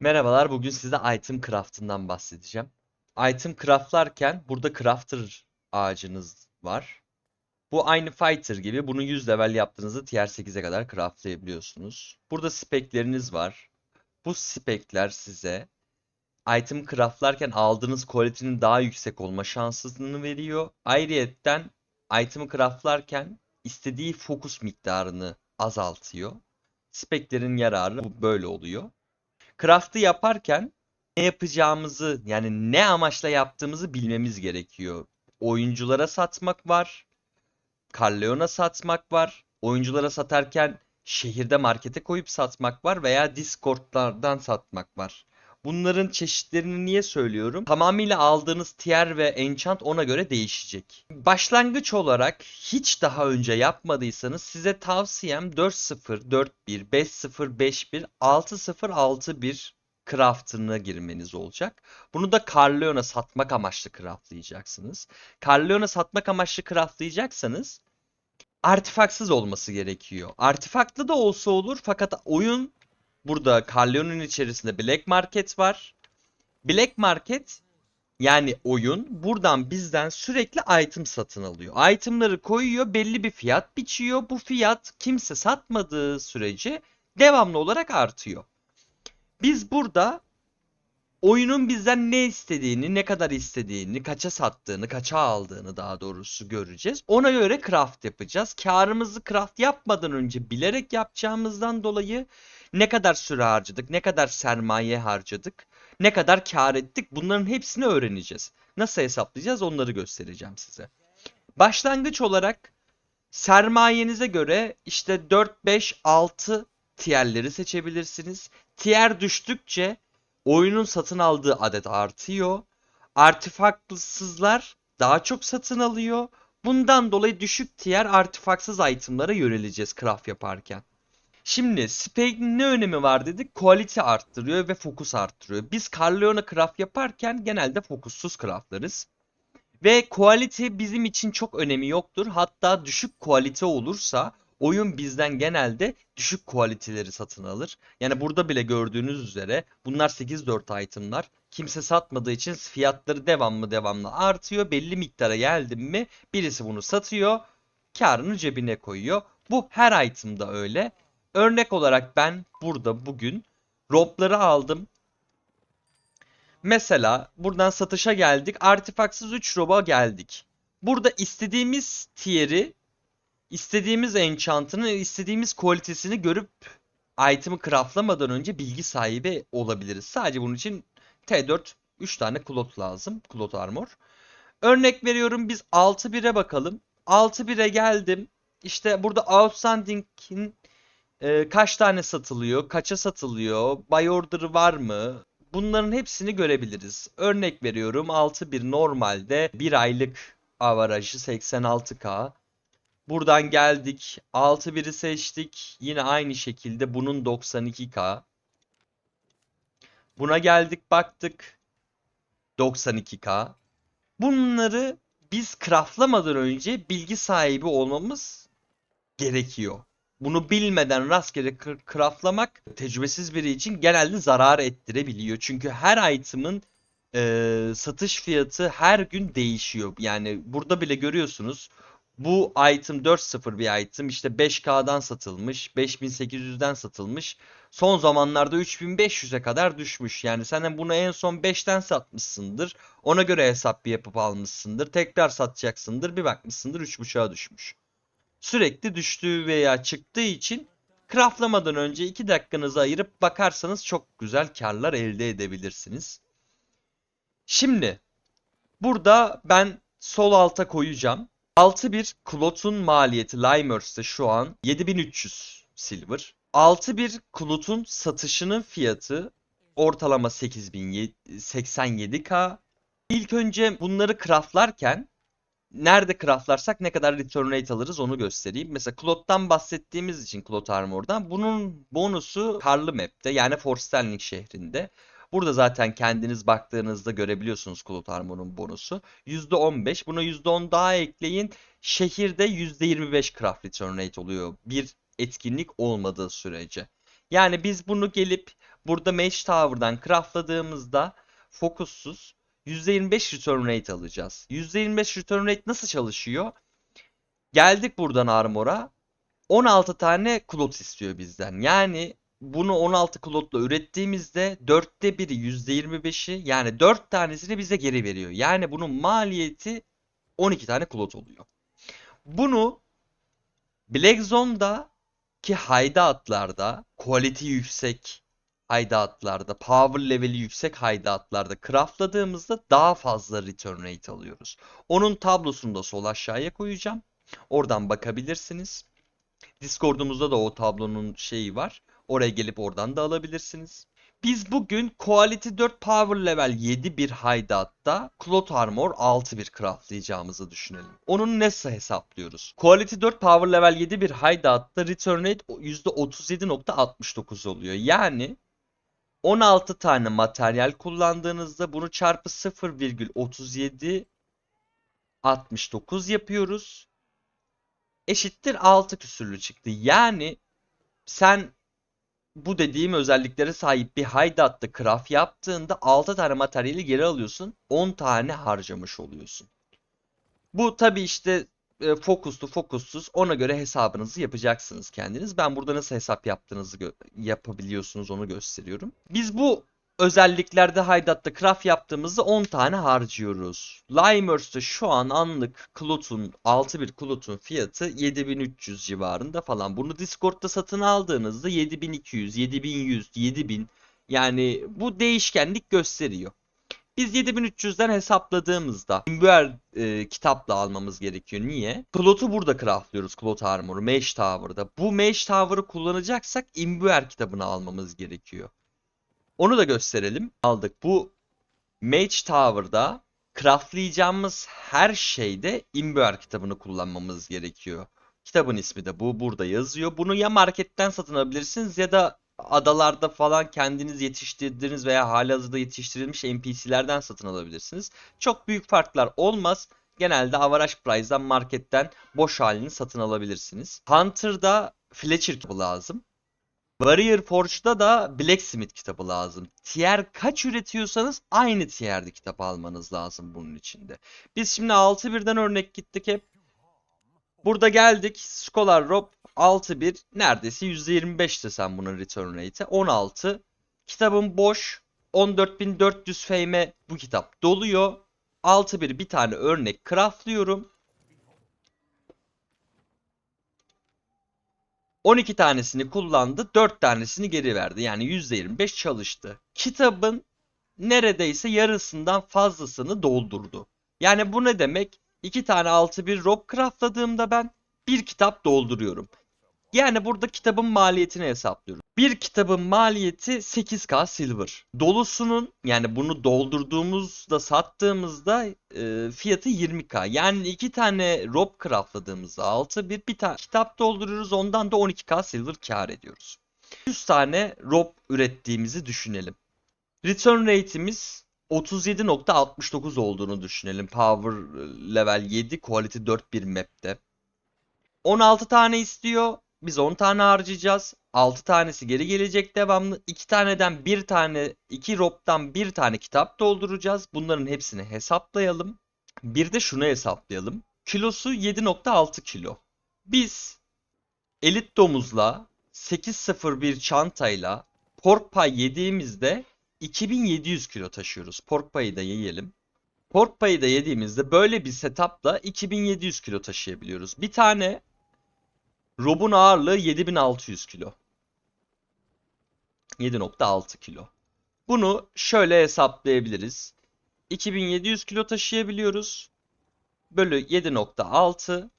Merhabalar, bugün size item craft'ından bahsedeceğim. Item craftlarken burada crafter ağacınız var. Bu aynı fighter gibi bunu 100 level yaptığınızda tier 8'e kadar craftlayabiliyorsunuz. Burada spekleriniz var. Bu spekler size item craftlarken aldığınız quality'nin daha yüksek olma şansını veriyor. Ayrıyetten item'ı craftlarken istediği fokus miktarını azaltıyor. Speklerin yararı böyle oluyor. Craft'ı yaparken ne yapacağımızı yani ne amaçla yaptığımızı bilmemiz gerekiyor. Oyunculara satmak var. Carleon'a satmak var. Oyunculara satarken şehirde markete koyup satmak var veya Discord'lardan satmak var. Bunların çeşitlerini niye söylüyorum? Tamamıyla aldığınız tier ve enchant ona göre değişecek. Başlangıç olarak hiç daha önce yapmadıysanız size tavsiyem 4-0, 4-1, 5-0, 5-1, 6-0, 6-1 craft'ına girmeniz olacak. Bunu da Carleon'a satmak amaçlı craftlayacaksınız. Carleon'a satmak amaçlı craftlayacaksanız artifaksız olması gerekiyor. Artifaktlı da olsa olur fakat oyun burada Carleon'un içerisinde Black Market var. Black Market yani oyun buradan bizden sürekli item satın alıyor. Itemları koyuyor, belli bir fiyat biçiyor. Bu fiyat kimse satmadığı sürece devamlı olarak artıyor. Biz burada oyunun bizden ne istediğini, ne kadar istediğini, kaça sattığını, kaça aldığını daha doğrusu göreceğiz. Ona göre craft yapacağız. Karımızı craft yapmadan önce bilerek yapacağımızdan dolayı ne kadar süre harcadık, ne kadar sermaye harcadık, ne kadar kar ettik bunların hepsini öğreneceğiz. Nasıl hesaplayacağız onları göstereceğim size. Başlangıç olarak sermayenize göre işte 4, 5, 6 tierleri seçebilirsiniz. Tier düştükçe oyunun satın aldığı adet artıyor. Artifactsızlar daha çok satın alıyor. Bundan dolayı düşük tier artifaksız itemlara yöneleceğiz craft yaparken. Şimdi Spake'in ne önemi var dedik? Quality arttırıyor ve fokus arttırıyor. Biz Carleon'a craft yaparken genelde fokussuz craftlarız. Ve quality bizim için çok önemi yoktur. Hatta düşük quality olursa oyun bizden genelde düşük quality'leri satın alır. Yani burada bile gördüğünüz üzere bunlar 8-4 itemlar. Kimse satmadığı için fiyatları devamlı devamlı artıyor. Belli miktara geldim mi birisi bunu satıyor. Karını cebine koyuyor. Bu her itemda öyle. Örnek olarak ben burada bugün robları aldım. Mesela buradan satışa geldik. Artifaksız 3 roba geldik. Burada istediğimiz tier'i, istediğimiz enchant'ını, istediğimiz kalitesini görüp item'ı craftlamadan önce bilgi sahibi olabiliriz. Sadece bunun için T4 3 tane klot lazım. Klot armor. Örnek veriyorum biz 6-1'e bakalım. 6-1'e geldim. İşte burada Outstanding'in e, kaç tane satılıyor, kaça satılıyor, buy order var mı? Bunların hepsini görebiliriz. Örnek veriyorum 6.1 normalde 1 aylık avarajı 86k. Buradan geldik 6.1'i seçtik. Yine aynı şekilde bunun 92k. Buna geldik baktık 92k. Bunları biz craftlamadan önce bilgi sahibi olmamız gerekiyor. Bunu bilmeden rastgele craftlamak tecrübesiz biri için genelde zarar ettirebiliyor. Çünkü her item'ın e, satış fiyatı her gün değişiyor. Yani burada bile görüyorsunuz bu item 4.0 bir item işte 5K'dan satılmış, 5800'den satılmış. Son zamanlarda 3500'e kadar düşmüş. Yani sen bunu en son 5'ten satmışsındır. Ona göre hesap bir yapıp almışsındır. Tekrar satacaksındır. Bir bakmışsındır 3.5'a düşmüş sürekli düştüğü veya çıktığı için craftlamadan önce 2 dakikanızı ayırıp bakarsanız çok güzel karlar elde edebilirsiniz. Şimdi burada ben sol alta koyacağım. 6.1 Klot'un maliyeti Limers'te şu an 7300 silver. 6.1 Klot'un satışının fiyatı ortalama 8087k. İlk önce bunları craftlarken nerede craftlarsak ne kadar return rate alırız onu göstereyim. Mesela Cloud'dan bahsettiğimiz için Cloud Armor'dan bunun bonusu karlı map'te yani Forstelling şehrinde. Burada zaten kendiniz baktığınızda görebiliyorsunuz Cloud Armor'un bonusu. %15 buna %10 daha ekleyin. Şehirde %25 craft return rate oluyor bir etkinlik olmadığı sürece. Yani biz bunu gelip Burada Mage Tower'dan craftladığımızda fokussuz %25 return rate alacağız. %25 return rate nasıl çalışıyor? Geldik buradan Armor'a. 16 tane klot istiyor bizden. Yani bunu 16 klotla ürettiğimizde 4'te 1'i %25'i yani 4 tanesini bize geri veriyor. Yani bunun maliyeti 12 tane klot oluyor. Bunu Black Zone'da ki hideout'larda quality yüksek hideout'larda power level'i yüksek hideout'larda craftladığımızda daha fazla return rate alıyoruz. Onun tablosunu da sol aşağıya koyacağım. Oradan bakabilirsiniz. Discord'umuzda da o tablonun şeyi var. Oraya gelip oradan da alabilirsiniz. Biz bugün Quality 4 Power Level 7 bir hideout'ta Cloth Armor 6 bir craftlayacağımızı düşünelim. Onun nasıl hesaplıyoruz? Quality 4 Power Level 7 bir hideout'ta return rate %37.69 oluyor. Yani 16 tane materyal kullandığınızda bunu çarpı 0,37 69 yapıyoruz. Eşittir 6 küsürlü çıktı. Yani sen bu dediğim özelliklere sahip bir hideout'ta craft yaptığında 6 tane materyali geri alıyorsun. 10 tane harcamış oluyorsun. Bu tabi işte e, fokuslu fokussuz ona göre hesabınızı yapacaksınız kendiniz. Ben burada nasıl hesap yaptığınızı yapabiliyorsunuz onu gösteriyorum. Biz bu özelliklerde hideout'ta craft yaptığımızda 10 tane harcıyoruz. Limers'ta şu an anlık Klot'un 6 bir Klot'un fiyatı 7300 civarında falan. Bunu Discord'da satın aldığınızda 7200, 7100, 7000 yani bu değişkenlik gösteriyor. Biz 7300'den hesapladığımızda Imbuer e, kitapla almamız gerekiyor. Niye? Klot'u burada craftlıyoruz. Klot Armor'u Mage Tower'da. Bu Mage Tower'ı kullanacaksak Imbuer kitabını almamız gerekiyor. Onu da gösterelim. Aldık. Bu Mage Tower'da craftlayacağımız her şeyde Imbuer kitabını kullanmamız gerekiyor. Kitabın ismi de bu. Burada yazıyor. Bunu ya marketten satın alabilirsiniz ya da adalarda falan kendiniz yetiştirdiğiniz veya halihazırda yetiştirilmiş NPC'lerden satın alabilirsiniz. Çok büyük farklar olmaz. Genelde average price'dan marketten boş halini satın alabilirsiniz. Hunter'da Fletcher kitabı lazım. Warrior Forge'da da Blacksmith kitabı lazım. Tier kaç üretiyorsanız aynı tier'de kitap almanız lazım bunun içinde. Biz şimdi 6.1'den örnek gittik hep. Burada geldik. Scholar Rob 6.1 neredeyse %25 desem bunun return rate'i. 16. Kitabım boş. 14.400 fame'e bu kitap doluyor. 6.1 bir tane örnek craftlıyorum. 12 tanesini kullandı, 4 tanesini geri verdi. Yani %25 çalıştı. Kitabın neredeyse yarısından fazlasını doldurdu. Yani bu ne demek? 2 tane 6.1 rob craftladığımda ben bir kitap dolduruyorum. Yani burada kitabın maliyetini hesaplıyorum. Bir kitabın maliyeti 8k silver. Dolusunun yani bunu doldurduğumuzda sattığımızda e, fiyatı 20k. Yani iki tane rob craftladığımızda 6 bir, bir tane kitap dolduruyoruz ondan da 12k silver kar ediyoruz. 100 tane rob ürettiğimizi düşünelim. Return rate'imiz 37.69 olduğunu düşünelim. Power level 7 quality 4 bir map'te. 16 tane istiyor. Biz 10 tane harcayacağız. 6 tanesi geri gelecek devamlı. 2 taneden 1 tane, 2 roptan 1 tane kitap dolduracağız. Bunların hepsini hesaplayalım. Bir de şunu hesaplayalım. Kilosu 7.6 kilo. Biz elit domuzla 801 çantayla pork pie yediğimizde 2700 kilo taşıyoruz. Pork pie'yi da yiyelim. Pork pie'yi da yediğimizde böyle bir setupla 2700 kilo taşıyabiliyoruz. Bir tane Rob'un ağırlığı 7600 kilo. 7.6 kilo. Bunu şöyle hesaplayabiliriz. 2700 kilo taşıyabiliyoruz. Bölü 7.6.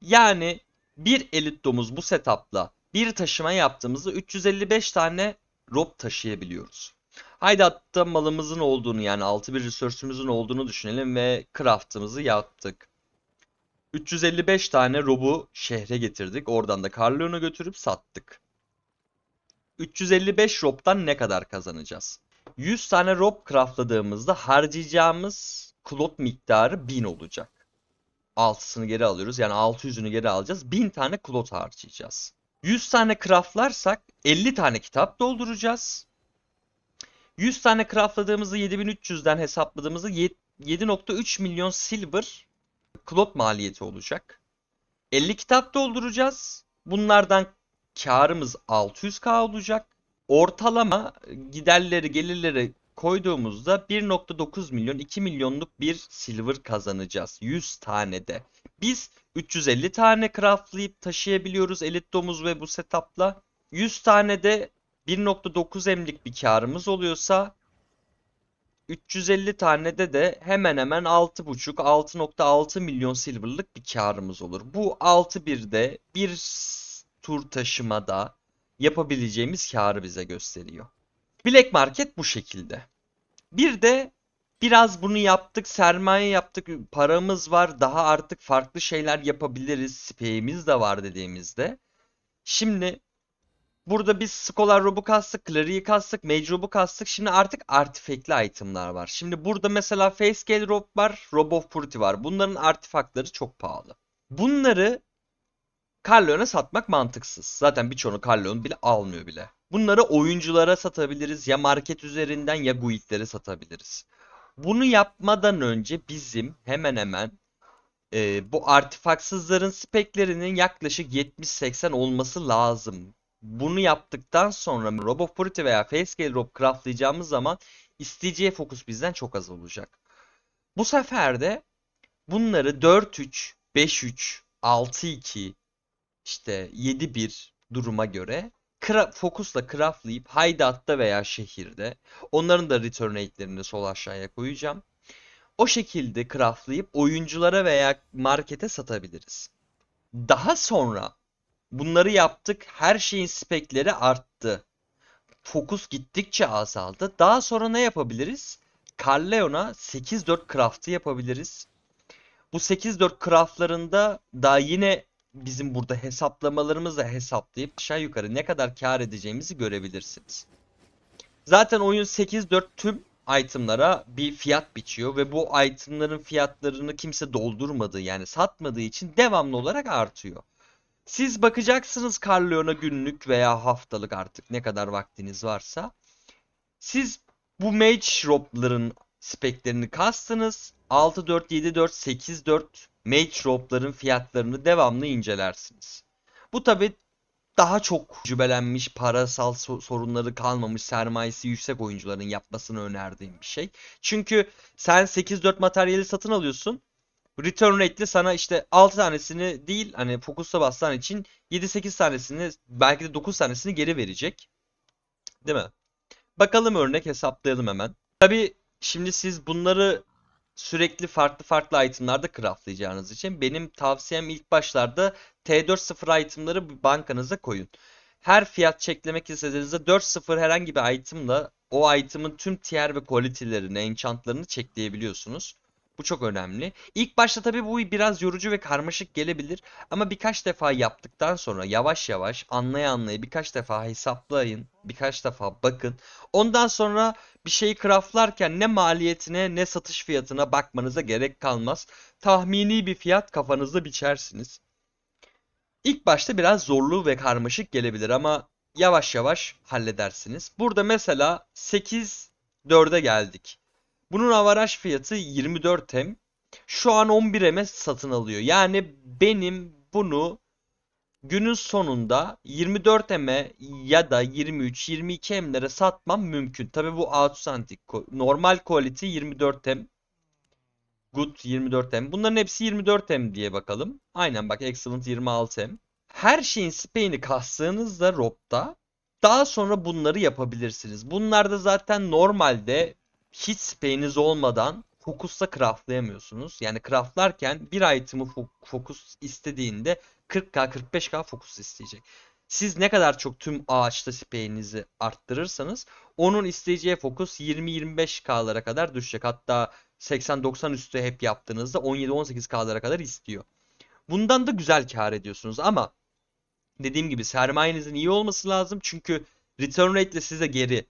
Yani bir elit domuz bu setupla bir taşıma yaptığımızda 355 tane rob taşıyabiliyoruz. Haydi hatta malımızın olduğunu yani 61 resource'ümüzün olduğunu düşünelim ve craft'ımızı yaptık. 355 tane robu şehre getirdik. Oradan da Carleon'a götürüp sattık. 355 rob'dan ne kadar kazanacağız? 100 tane rob craftladığımızda harcayacağımız klot miktarı 1000 olacak. 6'sını geri alıyoruz. Yani 600'ünü geri alacağız. 1000 tane klot harcayacağız. 100 tane craftlarsak 50 tane kitap dolduracağız. 100 tane craftladığımızı 7300'den hesapladığımızı yet- 7.3 milyon silver klot maliyeti olacak. 50 kitap dolduracağız. Bunlardan karımız 600k olacak. Ortalama giderleri gelirleri koyduğumuzda 1.9 milyon 2 milyonluk bir silver kazanacağız 100 tane de. Biz 350 tane craftlayıp taşıyabiliyoruz elit domuz ve bu setupla. 100 tane de 1.9 emlik bir karımız oluyorsa 350 tane de de hemen hemen 6.5 6.6 milyon silverlık bir karımız olur. Bu 6.1'de bir tur taşımada yapabileceğimiz karı bize gösteriyor. Black Market bu şekilde. Bir de biraz bunu yaptık, sermaye yaptık, paramız var, daha artık farklı şeyler yapabiliriz, speyimiz de var dediğimizde. Şimdi burada biz Scholar Rob'u kastık, Clary'i kastık, Mage Rob'u kastık. Şimdi artık artifactli itemlar var. Şimdi burada mesela Facecale Rob var, Rob of Purity var. Bunların artifakları çok pahalı. Bunları Carleon'a satmak mantıksız. Zaten birçoğunu Carleon bile almıyor bile. Bunları oyunculara satabiliriz ya market üzerinden ya guildlere satabiliriz. Bunu yapmadan önce bizim hemen hemen e, bu artifaksızların speklerinin yaklaşık 70-80 olması lazım. Bunu yaptıktan sonra Rob of Purity veya Facecale Rob craftlayacağımız zaman isteyeceği fokus bizden çok az olacak. Bu sefer de bunları 4-3, 5-3, 6-2, işte 7-1 duruma göre fokusla craftlayıp Haydat'ta veya şehirde onların da return rate'lerini sol aşağıya koyacağım. O şekilde craftlayıp oyunculara veya markete satabiliriz. Daha sonra bunları yaptık. Her şeyin spekleri arttı. Fokus gittikçe azaldı. Daha sonra ne yapabiliriz? Carleon'a 8-4 craft'ı yapabiliriz. Bu 8-4 craftlarında daha yine bizim burada hesaplamalarımızla hesaplayıp aşağı yukarı ne kadar kar edeceğimizi görebilirsiniz. Zaten oyun 8-4 tüm itemlara bir fiyat biçiyor ve bu itemların fiyatlarını kimse doldurmadığı yani satmadığı için devamlı olarak artıyor. Siz bakacaksınız Carleon'a günlük veya haftalık artık ne kadar vaktiniz varsa. Siz bu mage rob'ların speklerini kastınız. 6-4, 7-4, 8-4 mage rob'ların fiyatlarını devamlı incelersiniz. Bu tabi daha çok cübelenmiş, parasal so- sorunları kalmamış, sermayesi yüksek oyuncuların yapmasını önerdiğim bir şey. Çünkü sen 8-4 materyali satın alıyorsun. Return rate'li sana işte 6 tanesini değil hani fokusla bassan için 7-8 tanesini belki de 9 tanesini geri verecek. Değil mi? Bakalım örnek hesaplayalım hemen. Tabii şimdi siz bunları sürekli farklı farklı itemlarda craftlayacağınız için benim tavsiyem ilk başlarda T4.0 itemları bankanıza koyun. Her fiyat çeklemek istediğinizde 4.0 herhangi bir itemla o item'ın tüm tier ve quality'lerini, enchant'larını çekleyebiliyorsunuz. Bu çok önemli. İlk başta tabii bu biraz yorucu ve karmaşık gelebilir ama birkaç defa yaptıktan sonra yavaş yavaş anlaya anlaya birkaç defa hesaplayın, birkaç defa bakın. Ondan sonra bir şeyi craftlarken ne maliyetine ne satış fiyatına bakmanıza gerek kalmaz. Tahmini bir fiyat kafanızda biçersiniz. İlk başta biraz zorlu ve karmaşık gelebilir ama yavaş yavaş halledersiniz. Burada mesela 8 4'e geldik. Bunun avaraj fiyatı 24 M. Şu an 11 M'e satın alıyor. Yani benim bunu günün sonunda 24 M'e ya da 23 22 M'lere satmam mümkün. Tabi bu outstanding normal quality 24 M. Good 24 M. Bunların hepsi 24 M diye bakalım. Aynen bak excellent 26 M. Her şeyin speyini kastığınızda ROB'da daha sonra bunları yapabilirsiniz. Bunlarda zaten normalde hiç speyiniz olmadan fokusla craftlayamıyorsunuz. Yani craftlarken bir item'ı fo- fokus istediğinde 40k 45k fokus isteyecek. Siz ne kadar çok tüm ağaçta speyinizi arttırırsanız onun isteyeceği fokus 20-25k'lara kadar düşecek. Hatta 80-90 üstü hep yaptığınızda 17-18k'lara kadar istiyor. Bundan da güzel kar ediyorsunuz ama dediğim gibi sermayenizin iyi olması lazım. Çünkü return rate ile size geri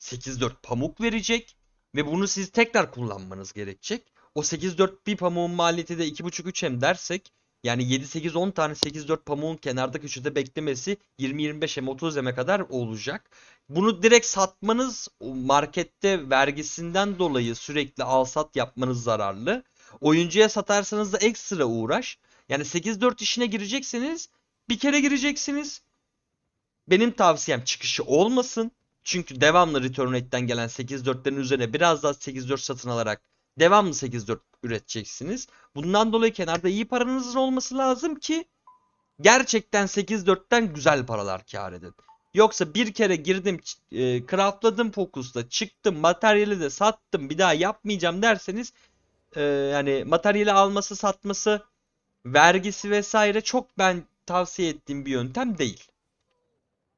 8-4 pamuk verecek ve bunu siz tekrar kullanmanız gerekecek. O 8-4 bir pamuğun maliyeti de 2.5-3 hem dersek yani 7-8-10 tane 8-4 pamuğun kenarda köşede beklemesi 20-25 hem 30 heme kadar olacak. Bunu direkt satmanız markette vergisinden dolayı sürekli al sat yapmanız zararlı. Oyuncuya satarsanız da ekstra uğraş. Yani 8-4 işine girecekseniz bir kere gireceksiniz. Benim tavsiyem çıkışı olmasın. Çünkü devamlı return rate'den gelen 8-4'lerin üzerine biraz daha 8-4 satın alarak devamlı 8-4 üreteceksiniz. Bundan dolayı kenarda iyi paranızın olması lazım ki gerçekten 8-4'ten güzel paralar kâr edin. Yoksa bir kere girdim, e, craftladım Focus'ta, çıktım, materyali de sattım, bir daha yapmayacağım derseniz e, yani materyali alması, satması, vergisi vesaire çok ben tavsiye ettiğim bir yöntem değil.